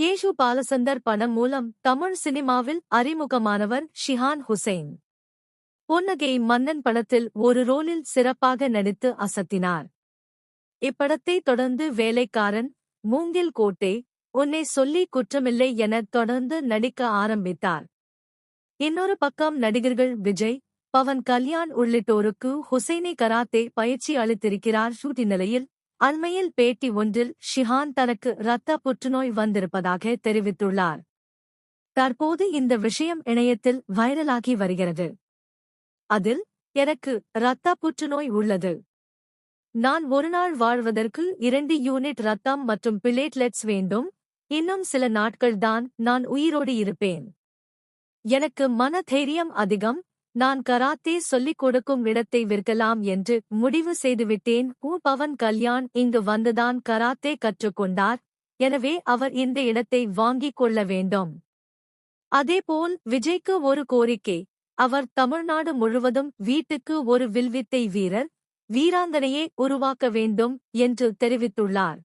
Cash Balachander படம் மூலம் தமிழ் சினிமாவில் அறிமுகமானவர் ஷிஹான் ஹுசைன். பொன்னகை மன்னன் படத்தில் ஒரு ரோலில் சிறப்பாக நடித்து அசத்தினார். இப்படத்தை தொடர்ந்து வேலைக்காரன் மூங்கில் கோட்டை உன்னை சொல்லி குற்றமில்லை என தொடர்ந்து நடிக்க ஆரம்பித்தார். இன்னொரு பக்கம் நடிகர்கள் விஜய் பவன் கல்யாண் உள்ளிட்டோருக்கு ஹுசைனி கராத்தே பயிற்சி அளித்திருக்கிறார் ஷூட்டி நிலையில் அண்மையில் பேட்டி ஒன்றில் ஷிஹான் தனக்கு இரத்த புற்றுநோய் வந்திருப்பதாக தெரிவித்துள்ளார். தற்போது இந்த விஷயம் இணையத்தில் வைரலாகி வருகிறது. அதில் எனக்கு இரத்த புற்றுநோய் உள்ளது. நான் ஒருநாள் வாழ்வதற்கு இரண்டு யூனிட் ரத்தம் மற்றும் பிளேட்லெட்ஸ் வேண்டும். இன்னும் சில நாட்கள்தான் நான் உயிரோடு இருப்பேன். எனக்கு மன தைரியம் அதிகம் நான் கராத்தே சொல்லிக் கொடுக்கும் இடத்தை விற்கலாம் என்று முடிவு செய்துவிட்டேன். ஊ பவன் கல்யாண் இங்கு வந்துதான் கராத்தே கற்றுக்கொண்டார். எனவே அவர் இந்த இடத்தை வாங்கிக் கொள்ள வேண்டும். அதேபோல் விஜய்க்கு ஒரு கோரிக்கை. அவர் தமிழ்நாடு முழுவதும் வீட்டுக்கு ஒரு வில்வித்தை வீரர் வீராந்தனையே உருவாக்க வேண்டும் என்று தெரிவித்துள்ளார்.